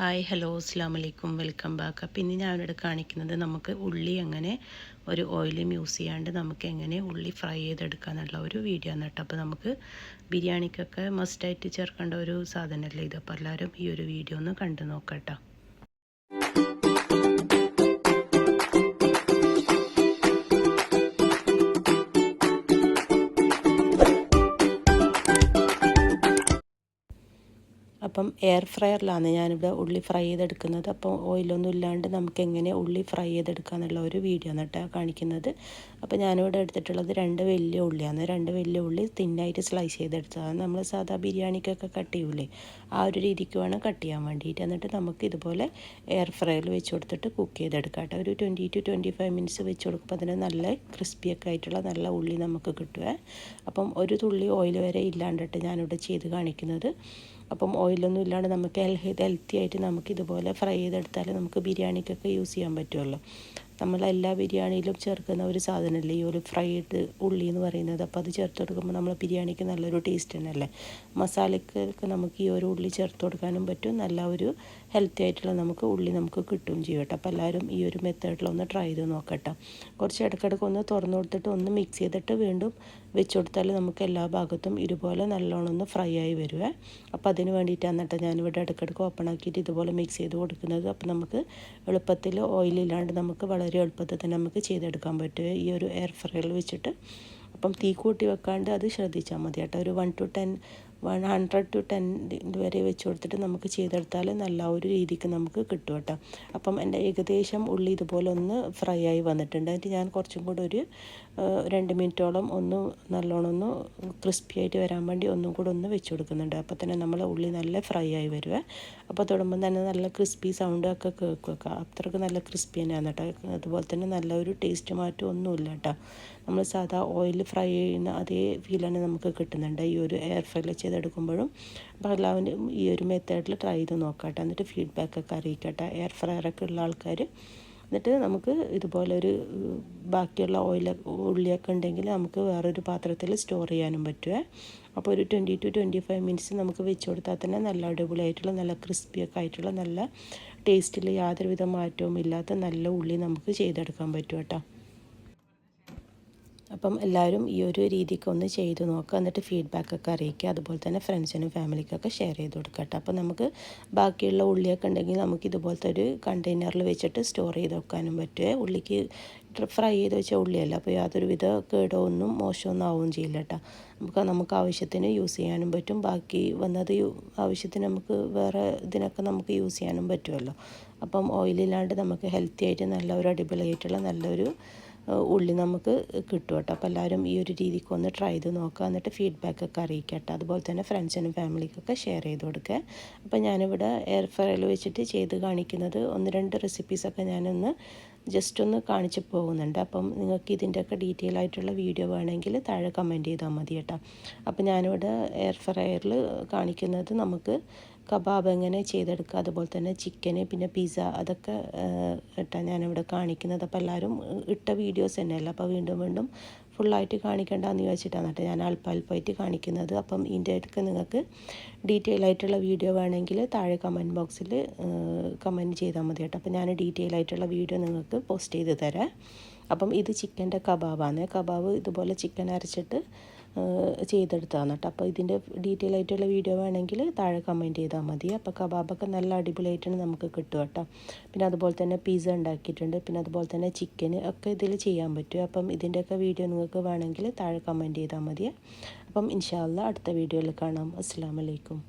Hi hello അസ്സാം വലൈക്കും welcome back അപ്പം ഇന്ന് ഞാനിവിടെ കാണിക്കുന്നത് നമുക്ക് ഉള്ളി എങ്ങനെ ഒരു ഓയിലും യൂസ് ചെയ്യാണ്ട് നമുക്ക് എങ്ങനെ ഉള്ളി ഫ്രൈ ചെയ്തെടുക്കാന്നുള്ള ഒരു വീഡിയോ ആണ് കേട്ടോ. അപ്പോൾ നമുക്ക് ബിരിയാണിക്കൊക്കെ മസ്റ്റായിട്ട് ചേർക്കേണ്ട ഒരു സാധനമല്ലേ ഇത്? അപ്പോൾ എല്ലാവരും ഈ ഒരു വീഡിയോ ഒന്ന് കണ്ടു നോക്കട്ടോ അപ്പം എയർ ഫ്രയറിലാണ് ഞാനിവിടെ ഉള്ളി ഫ്രൈ ചെയ്തെടുക്കുന്നത്. അപ്പോൾ ഓയിലൊന്നും ഇല്ലാണ്ട് നമുക്ക് എങ്ങനെ ഉള്ളി ഫ്രൈ ചെയ്തെടുക്കുക എന്നുള്ള ഒരു വീഡിയോ ആണ് കേട്ടോ കാണിക്കുന്നത്. അപ്പോൾ ഞാനിവിടെ എടുത്തിട്ടുള്ളത് രണ്ട് വലിയ ഉള്ളിയാണ്. രണ്ട് വലിയ ഉള്ളി തിന്നായിട്ട് സ്ലൈസ് ചെയ്തെടുത്തതാണ് നമ്മൾ സാധാ ബിരിയാണിക്കൊക്കെ കട്ട് ചെയ്യൂലേ ആ ഒരു രീതിക്ക് വേണം കട്ട് ചെയ്യാൻ വേണ്ടിയിട്ട്. എന്നിട്ട് നമുക്ക് ഇതുപോലെ എയർ ഫ്രയറിൽ വെച്ച് കൊടുത്തിട്ട് കുക്ക് ചെയ്തെടുക്കാം കേട്ടോ. ഒരു twenty to twenty five minutes വെച്ച് കൊടുക്കുമ്പോൾ അതിന് നല്ല ക്രിസ്പിയൊക്കെ ആയിട്ടുള്ള നല്ല ഉള്ളി നമുക്ക് കിട്ടുക അപ്പം ഒരു തുള്ളി ഓയിൽ വരെ ഇല്ലാണ്ടിട്ട് ഞാനിവിടെ ചെയ്ത് കാണിക്കുന്നത്. അപ്പം ഓയിലൊന്നും ഇല്ലാണ്ട് നമുക്ക് ഹെൽത്തി ആയിട്ട് നമുക്ക് ഇതുപോലെ ഫ്രൈ ചെയ്തെടുത്താൽ നമുക്ക് ബിരിയാണിക്കൊക്കെ യൂസ് ചെയ്യാൻ പറ്റുമല്ലോ നമ്മൾ എല്ലാ ബിരിയാണിയിലും ചേർക്കുന്ന ഒരു സാധനമല്ലേ ഈ ഒരു ഫ്രൈഡ് ഉള്ളി എന്ന് പറയുന്നത്. അപ്പോൾ അത് ചേർത്ത് കൊടുക്കുമ്പോൾ നമ്മൾ ബിരിയാണിക്ക് നല്ലൊരു ടേസ്റ്റ് തന്നെയല്ലേ? മസാലയ്ക്ക് നമുക്ക് ഈ ഒരു ഉള്ളി ചേർത്ത് കൊടുക്കാനും പറ്റും. നല്ല ഒരു ഹെൽത്തി ആയിട്ടുള്ള നമുക്ക് ഉള്ളി നമുക്ക് കിട്ടുകയും ചെയ്യും കേട്ടോ. അപ്പോൾ എല്ലാവരും ഈ ഒരു മെത്തേഡിലൊന്ന് ട്രൈ ചെയ്ത് നോക്കട്ടെ. കുറച്ച് ഇടയ്ക്കിടയ്ക്ക് ഒന്ന് തുറന്നു കൊടുത്തിട്ട് ഒന്ന് മിക്സ് ചെയ്തിട്ട് വീണ്ടും വെച്ച് കൊടുത്താൽ നമുക്ക് എല്ലാ ഭാഗത്തും ഇതുപോലെ നല്ലോണം ഒന്ന് ഫ്രൈ ആയി വരുവേ. അപ്പോൾ അതിന് വേണ്ടിയിട്ടാണ് കേട്ടോ ഞാനിവിടെ ഇടയ്ക്കിടയ്ക്ക് ഓപ്പൺ ആക്കിയിട്ട് ഇതുപോലെ മിക്സ് ചെയ്ത് കൊടുക്കുന്നത്. അപ്പോൾ നമുക്ക് എളുപ്പത്തിൽ ഓയിലില്ലാണ്ട് നമുക്ക് വളരെ വളരെ എളുപ്പത്തിൽ തന്നെ നമുക്ക് ചെയ്തെടുക്കാൻ പറ്റും. ഈ ഒരു എയർ ഫ്രയറിൽ വെച്ചിട്ട്. അപ്പം തീ കൂട്ടി വെക്കാണ്ട് അത് ശ്രദ്ധിച്ചാൽ മതി കേട്ടോ. ഒരു one to ten one hundred to ten വരെ വെച്ച് കൊടുത്തിട്ട് നമുക്ക് ചെയ്തെടുത്താൽ നല്ല ഒരു രീതിക്ക് നമുക്ക് കിട്ടും കേട്ടോ. അപ്പം എന്റെ ഏകദേശം ഉള്ളി ഇതുപോലെ ഒന്ന് ഫ്രൈ ആയി വന്നിട്ടുണ്ട്. എന്നിട്ട് ഞാൻ കുറച്ചും കൂടെ ഒരു രണ്ട് മിനിറ്റോളം ഒന്ന് നല്ലോണം ഒന്ന് ക്രിസ്പി ആയിട്ട് വരാൻ വേണ്ടി ഒന്നും കൂടെ ഒന്ന് വെച്ച് കൊടുക്കുന്നുണ്ട്. അപ്പോൾ തന്നെ നമ്മൾ ഉള്ളി നല്ല ഫ്രൈ ആയി വരുക അപ്പോൾ തൊടുമ്പം തന്നെ നല്ല ക്രിസ്പി സൗണ്ടൊക്കെ കേൾക്കുക അത്രയ്ക്ക് നല്ല ക്രിസ്പി തന്നെയാണ് കേട്ടോ. അതുപോലെ തന്നെ നല്ല ഒരു ടേസ്റ്റ് മാറ്റം ഒന്നുമില്ല കേട്ടോ. നമ്മൾ സാധാ ഓയിൽ ഫ്രൈ ചെയ്യുന്ന അതേ ഫീലാണ് നമുക്ക് കിട്ടുന്നുണ്ട്. ഈ ഒരു എയർ ഫ്രൈയിൽ ചെയ്തെടുക്കുമ്പോഴും അപ്പോൾ എല്ലാവരും ഈ ഒരു മെത്തേഡിൽ ട്രൈ ചെയ്ത് നോക്കട്ടെ. എന്നിട്ട് ഫീഡ്ബാക്കൊക്കെ അറിയിക്കട്ടെ. എയർ ഫ്രയറൊക്കെ ഉള്ള ആൾക്കാർ എന്നിട്ട് നമുക്ക് ഇതുപോലെ ഒരു ബാക്കിയുള്ള ഓയിൽ ഉള്ളിയൊക്കെ ഉണ്ടെങ്കിൽ നമുക്ക് വേറൊരു പാത്രത്തിൽ സ്റ്റോർ ചെയ്യാനും പറ്റുമേ അപ്പോൾ ഒരു twenty to twenty five minutes നമുക്ക് വെച്ച് കൊടുത്താൽ തന്നെ നല്ല അടിപൊളിയായിട്ടുള്ള നല്ല ക്രിസ്പിയൊക്കെ ആയിട്ടുള്ള നല്ല ടേസ്റ്റിൽ യാതൊരുവിധ മാറ്റവും ഇല്ലാത്ത നല്ല ഉള്ളി നമുക്ക് ചെയ്തെടുക്കാൻ പറ്റും കേട്ടോ അപ്പം എല്ലാവരും ഈ ഒരു രീതിക്ക് ഒന്ന് ചെയ്ത് നോക്കുക. എന്നിട്ട് ഫീഡ്ബാക്കൊക്കെ അറിയിക്കുക. അതുപോലെ തന്നെ ഫ്രണ്ട്സിനും ഫാമിലിക്കൊക്കെ ഷെയർ ചെയ്ത് കൊടുക്കട്ടെ അപ്പോൾ നമുക്ക് ബാക്കിയുള്ള ഉള്ളിയൊക്കെ ഉണ്ടെങ്കിൽ നമുക്ക് ഇതുപോലത്തെ ഒരു കണ്ടെയ്നറിൽ വെച്ചിട്ട് സ്റ്റോർ ചെയ്ത് വെക്കാനും പറ്റുമേ ഉള്ളിക്ക് ഫ്രൈ ചെയ്ത് വെച്ച ഉള്ളിയല്ല. അപ്പോൾ യാതൊരു വിധ കേടോ ഒന്നും മോശമൊന്നും ആവുകയും ചെയ്യില്ല കേട്ടോ. നമുക്ക് നമുക്ക് ആവശ്യത്തിന് യൂസ് ചെയ്യാനും പറ്റും. ബാക്കി വന്നത് ആവശ്യത്തിന് നമുക്ക് വേറെ ഇതിനൊക്കെ നമുക്ക് യൂസ് ചെയ്യാനും പറ്റുമല്ലോ അപ്പം ഓയിലില്ലാണ്ട് നമുക്ക് ഹെൽത്തി ആയിട്ട് നല്ല ഒരു അടിപൊളിയായിട്ടുള്ള നല്ലൊരു ഉള്ളി നമുക്ക് കിട്ടും കേട്ടോ. അപ്പോൾ എല്ലാവരും ഈ ഒരു രീതിക്ക് ഒന്ന് ട്രൈ ചെയ്ത് നോക്കുക. എന്നിട്ട് ഫീഡ്ബാക്ക് ഒക്കെ അറിയിക്കട്ടെ. അതുപോലെ തന്നെ ഫ്രണ്ട്സിനും ഫാമിലിക്കൊക്കെ ഷെയർ ചെയ്ത് കൊടുക്കുക. അപ്പോൾ ഞാനിവിടെ എയർ ഫ്രയറിൽ വെച്ചിട്ട് ചെയ്ത് കാണിക്കുന്നത് ഒന്ന് രണ്ട് റെസിപ്പീസൊക്കെ ഞാനൊന്ന് ജസ്റ്റ് ഒന്ന് കാണിച്ച് പോകുന്നുണ്ട്. അപ്പം നിങ്ങൾക്ക് ഇതിന്റെയൊക്കെ ഡീറ്റെയിൽ ആയിട്ടുള്ള വീഡിയോ വേണമെങ്കിൽ താഴെ കമന്റ് ചെയ്താൽ മതി കേട്ടോ. അപ്പോൾ ഞാനിവിടെ എയർ ഫ്രയറിൽ കാണിക്കുന്നത് നമുക്ക് കബാബ് എങ്ങനെ ചെയ്തെടുക്കുക അതുപോലെ തന്നെ ചിക്കന് പിന്നെ പിസ്സ അതൊക്കെ ഇട്ടാണ് ഞാനിവിടെ കാണിക്കുന്നത്. അപ്പോൾ എല്ലാവരും ഇട്ട വീഡിയോസ് തന്നെയല്ല? അപ്പോൾ വീണ്ടും വീണ്ടും ഫുള്ളായിട്ട് കാണിക്കേണ്ടെന്ന് ചോദിച്ചിട്ടാണ് കേട്ടോ ഞാൻ അല്പം അല്പമായിട്ട് കാണിക്കുന്നത്. അപ്പം ഇതിന്റെ അടുക്ക് നിങ്ങൾക്ക് ഡീറ്റെയിൽ ആയിട്ടുള്ള വീഡിയോ വേണമെങ്കിൽ താഴെ കമന്റ് ബോക്സിൽ കമന്റ് ചെയ്താൽ മതി കേട്ടോ. അപ്പോൾ ഞാൻ ഡീറ്റെയിൽ ആയിട്ടുള്ള വീഡിയോ നിങ്ങൾക്ക് പോസ്റ്റ് ചെയ്ത് തരാം. അപ്പം ഇത് ചിക്കന്റെ കബാബാണ്. കബാബ് ഇതുപോലെ ചിക്കൻ അരച്ചിട്ട് ചെയ്തെടുത്തതാണ് കേട്ടോ. അപ്പോൾ ഇതിന്റെ ഡീറ്റെയിൽ ആയിട്ടുള്ള വീഡിയോ വേണമെങ്കിൽ താഴെ കമന്റ് ചെയ്താൽ മതി. അപ്പോൾ കബാബൊക്കെ നല്ല അടിപൊളിയായിട്ടാണ് നമുക്ക് കിട്ടുക കേട്ടോ. പിന്നെ അതുപോലെ തന്നെ പിസ്സ ഉണ്ടാക്കിയിട്ടുണ്ട്. പിന്നെ അതുപോലെ തന്നെ ചിക്കൻ ഒക്കെ ഇതിൽ ചെയ്യാൻ പറ്റും. അപ്പം ഇതിന്റെയൊക്കെ വീഡിയോ നിങ്ങൾക്ക് വേണമെങ്കിൽ താഴെ കമന്റ് ചെയ്താൽ മതി. അപ്പം ഇൻഷാല്ല അടുത്ത വീഡിയോയിൽ കാണാം. അസ്സാം വലൈക്കും